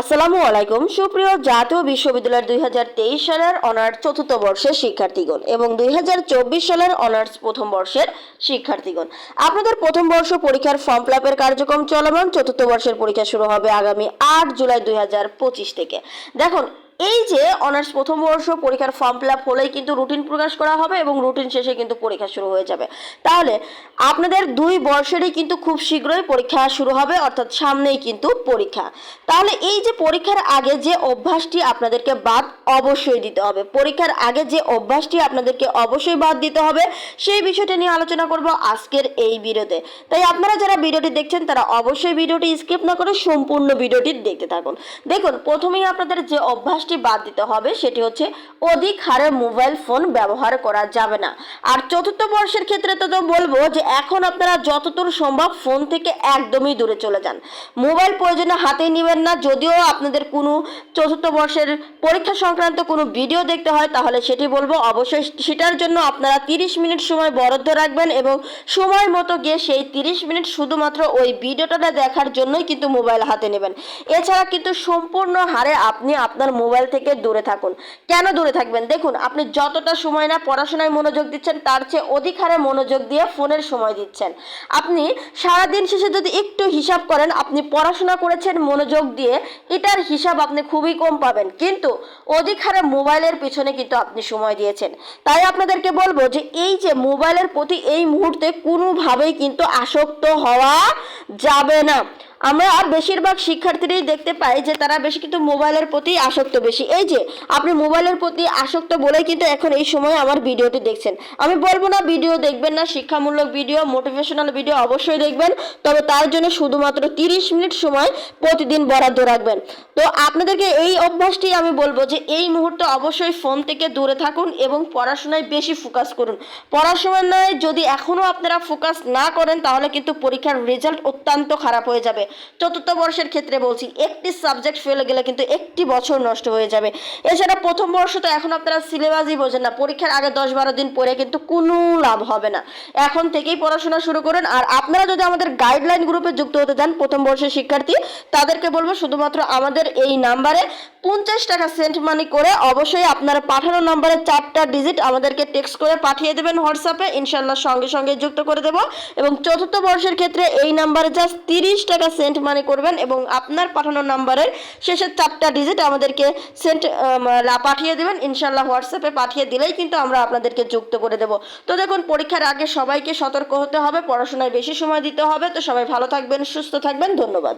আসসালামু আলাইকুম। সুপ্রিয় জাতীয় বিশ্ববিদ্যালয়ের দুই হাজার তেইশ সালের অনার্স চতুর্থ বর্ষের শিক্ষার্থীগণ এবং দুই হাজার চব্বিশ সালের অনার্স প্রথম বর্ষের শিক্ষার্থীগণ। আপনাদের প্রথম বর্ষ পরীক্ষার ফর্ম ফিলাপের কার্যক্রম চলমান। চতুর্থ বর্ষের পরীক্ষা শুরু হবে আগামী আট জুলাই দুই হাজার পঁচিশ থেকে। দেখুন এই যে অনার্স প্রথম বর্ষ পরীক্ষার ফর্ম ফিল আপ হলেই কিন্তু রুটিন প্রকাশ করা হবে এবং রুটিন শেষে কিন্তু পরীক্ষা শুরু হয়ে যাবে। তাহলে আপনাদের দুই বর্ষেরই কিন্তু খুব শীঘ্রই পরীক্ষা শুরু হবে, অর্থাৎ সামনেই কিন্তু পরীক্ষা। তাহলে এই যে পরীক্ষার আগে যে অভ্যাসটি আপনাদেরকে বাদ অবশ্যই দিতে হবে। পরীক্ষার আগে যে অভ্যাসটি আপনাদেরকে অবশ্যই বাদ দিতে হবে, সেই বিষয়টা নিয়ে আলোচনা করব আজকের এই ভিডিওতে তাই আপনারা যারা ভিডিওটি দেখছেন, তারা অবশ্যই ভিডিওটি স্কিপ না করে সম্পূর্ণ ভিডিওটি দেখতে থাকুন। দেখুন, প্রথমেই আপনাদের যে অভ্যাসটি বাদ দিতে হবে, সেটি হচ্ছে অধিক হারে মোবাইল ফোন ব্যবহার করা যাবে না। আর চতুর্থ বর্ষের ক্ষেত্রে তো তো বলব যে এখন আপনারা যতদূর সম্ভব ফোন থেকে একদমই দূরে চলে যান। মোবাইল প্রয়োজনে হাতে নেবেন না, যদিও আপনাদের কোনো চতুর্থ বর্ষের পরীক্ষা সংক্রান্ত কোনো ভিডিও দেখতে হয়, তাহলে সেটি বলব অবশ্যই সেটার জন্য আপনারা তিরিশ মিনিট সময় বরাদ্দ রাখবেন এবং সময় মতো গিয়ে সেই তিরিশ মিনিট শুধুমাত্র ওই ভিডিওটা দেখার জন্যই কিন্তু মোবাইল হাতে নেবেন। এছাড়া কিন্তু সম্পূর্ণ হারে আপনি আপনার মোবাইল থেকে দূরে থাকুন। কেন দূরে থাকবেন? দেখুন, আপনি যতটা সময় না পড়াশোনায় মনোযোগ দিচ্ছেন, তার চেয়ে অধিক হারে মনোযোগ দিয়ে ফোনের সময় দিচ্ছেন। আপনি সারাদিন শেষে যদি একটু হিসাব করেন, আপনি পড়াশোনা করেছেন, মনোযোগ দিয়ে, এটার হিসাব আপনি খুবই কম পাবেন। কিন্তু অধিক হারে মোবাইলের পিছনে কিন্তু আপনি সময় দিয়েছেন। তাই আপনাদেরকে বলব যে, এই যে মোবাইলের প্রতি এই মুহূর্তে কোনোভাবেই কিন্তু আসক্ত হওয়া যাবে না। আমরা বেশিরভাগ শিক্ষার্থীরাই দেখতে পাই যে তারা বেশি কিন্তু মোবাইলের প্রতি আসক্ত বেশি। এই যে, আপনি মোবাইলের প্রতি আসক্ত বলেই কিন্তু এখন এই সময় আমার ভিডিওটি দেখছেন। আমি বলব না ভিডিও দেখবেন না, শিক্ষামূলক ভিডিও মোটিভেশনাল ভিডিও অবশ্যই দেখবেন। তবে তার জন্য শুধুমাত্র তিরিশ মিনিট সময় প্রতিদিন বরাদ্দ রাখবেন। তো আপনাদেরকে এই অভ্যাসটি আমি বলব যে, এই মুহূর্তে অবশ্যই ফোন থেকে দূরে থাকুন এবং পড়াশোনায় বেশি ফোকাস করুন। পড়াশোনায় যদি এখনও আপনারা ফোকাস না করেন, তাহলে কিন্তু পরীক্ষার রেজাল্ট অত্যন্ত খারাপ হয়ে যাবে। চতুর্থ বর্ষের ক্ষেত্রে বলছি, একটি সাবজেক্ট ফেলে গেলে কিন্তু একটি বছর নষ্ট হয়ে যাবে। এছাড়া প্রথম বর্ষ তো এখন আপনারা সিলেবাসই বোঝেন না, পরীক্ষার আগে দশ বারো দিন পরে কিন্তু কোনো লাভ হবে না। এখন থেকেই পড়াশোনা শুরু করেন, আর আপনারা যদি আমাদের গাইডলাইন গ্রুপে যুক্ত হতে চান, প্রথম বর্ষের শিক্ষার্থী, তাদেরকে বলব শুধুমাত্র আমাদের এই নাম্বারে পঞ্চাশ টাকা সেন্ট মানি করে অবশ্যই আপনারা পাঠানো নাম্বারে চারটা ডিজিট আমাদেরকে টেক্সট করে পাঠিয়ে দেবেন হোয়াটসঅ্যাপে ইনশাল্লাহ সঙ্গে সঙ্গে যুক্ত করে দেবো। এবং চতুর্থ বর্ষের ক্ষেত্রে এই নাম্বারে জাস্ট তিরিশ টাকা সেন্ট মানি করবেন এবং আপনার পাঠানো নাম্বারের শেষের চারটা ডিজিট আমাদেরকে সেন্ট পাঠিয়ে দেবেন। ইনশাল্লাহ হোয়াটসঅ্যাপে পাঠিয়ে দিলেই কিন্তু আমরা আপনাদেরকে যুক্ত করে দেব। তো দেখুন, পরীক্ষার আগে সবাইকে সতর্ক হতে হবে, পড়াশোনায় বেশি সময় দিতে হবে। তো সবাই ভালো থাকবেন, সুস্থ থাকবেন। ধন্যবাদ।